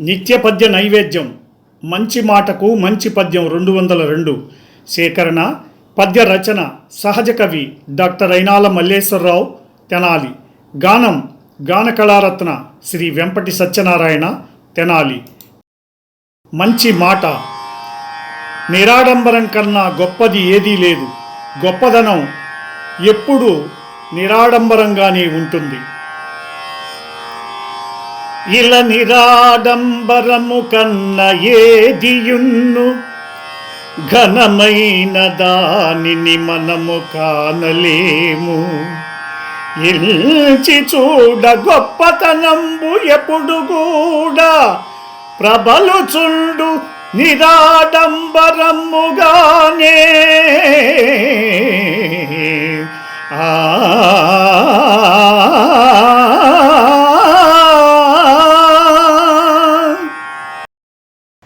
నిత్య పద్య నైవేద్యం మంచి మాటకు మంచి పద్యం రెండు వందల రెండు. సేకరణ పద్య రచన సహజ కవి డాక్టర్ అయినాల మల్లేశ్వరరావు తెనాలి. గానం గాన కళారత్న శ్రీ వెంపటి సత్యనారాయణ తెనాలి. మంచి మాట. నిరాడంబరం కన్నా గొప్పది ఏదీ లేదు. గొప్పదనం ఎప్పుడూ నిరాడంబరంగానే ఉంటుంది. ఇల నిరాడంబరము కన్న ఏదియున్ను? ఘనమైన దానిని మనము కానలేము. ఇల్చి చూడ గొప్పతనంబు ఎప్పుడు కూడా ప్రబలు చుండు నిరాడంబరముగానే. ఆ